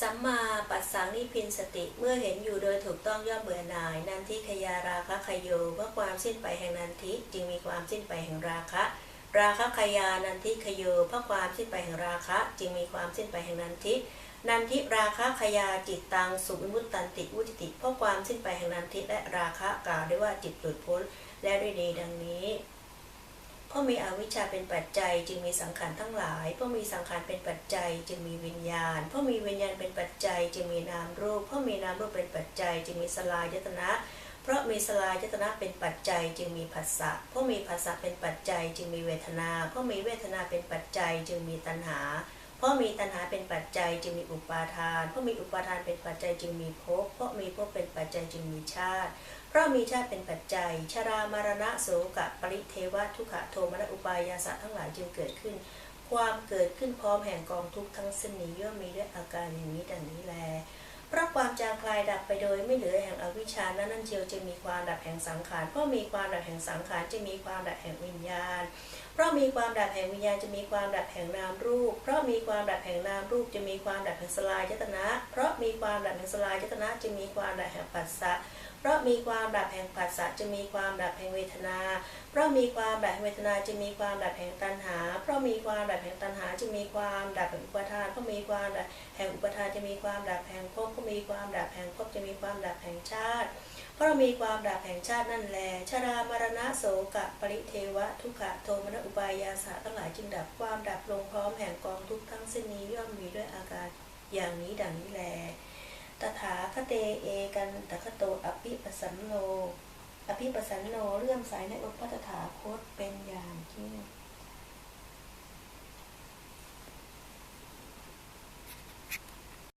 สัมมาปัสสังนิพินสติ เมื่อเห็นอยู่โดยถูกต้องย่อมเบื่อหน่าย นันทิขยาราคะขยโยเพราะความสิ้นไปแห่งนันทิจึงมีความสิ้นไปแห่งราคะ ราคะขยานันทิขยโยเพราะความสิ้นไปแห่งราคะ จึงมีความสิ้นไปแห่งนันทินันทิราคะขยาจิตตังสุวิมุตตันติวุติติเพราะความสิ้นไปแห่งนันทิและราคะกล่าวได้ว่าจิตหลุดพ้นและด้วยดีดังนี้ ราะมีอวิชชาเป็นปัจจัย จึงมีสังขารทั้งหลาย เพราะมีสังขารเป็นปัจจัย จึงมีวิญญาณ เพราะมีวิญญาณเป็นปัจจัย จึงมีนามรูป เพราะมีนามรูปเป็นปัจจัย จึงมีสลายยตนะ เพราะมีสลายยตนะเป็นปัจจัย จึงมีผัสสะ เพราะมีผัสสะเป็นปัจจัย จึงมีเวทนา เพราะมีเวทนาเป็นปัจจัย จึงมีตัณหา เพราะมีตัณหาเป็นปัจจัยจึงมีอุปาทาน เพราะมีอุปาทานเป็นปัจจัยจึงมีภพ เพราะมีภพเป็นปัจจัยจึงมีชาติ เพราะมีชาติเป็นปัจจัย ชรามรณะโสกะปริเทวะทุกขโทมนอุปายาสะทั้งหลายจึงเกิดขึ้น ความเกิดขึ้นพร้อมแห่งกองทุกข์ทั้งสิ้นนี้ย่อมมีด้วยอาการอย่างนี้ดังนี้แล เพราะความจางคลายดับไปโดยไม่เหลือแห่งอวิชชานั้นนั่นเชียวจึงมีความดับแห่งสังขารเพราะมีความดับแห่งสังขารจะมีความดับแห่งวิญญาณ เพราะมีความดับแห่งวิญญาณจะมีความดับแห่งนามรูป เพราะมีความดับแห่งนามรูปจะมีความดับแห่งสลายยตนะ เพราะมีความดับแห่งสลายยตนะจะมีความดับแห่งปัสสะ เพราะมีความดับแห่งปัสสะจะมีความดับแห่งเวทนา เพราะมีความดับแห่งเวทนาจะมีความดับแห่งตัณหา เพราะมีความดับแห่งตัณหาจะมีความดับแห่งอุปาทานเพราะมีความดับแห่งอุปาทานจะมีความดับแห่งภพเพราะมีความดับแห่งภพจะมีความดับแห่งชาติ เพราะมีความดับแห่งชาตินั่นแลชรามรณะโสกะปริเทวะทุกขะโทมนัสอุปายาสะทั้งหลายจึงดับความดับลงพร้อมแห่งกองทุกข์ทั้งสิ้นนี้ย่อมมีด้วยอาการอย่างนี้ดังนี้แลตถาคเตเอกันตะคโตอภิป นโน อภิปสันโนเลื่อมใสในองค์พระตถาคตเป็นอย่างยิ่ง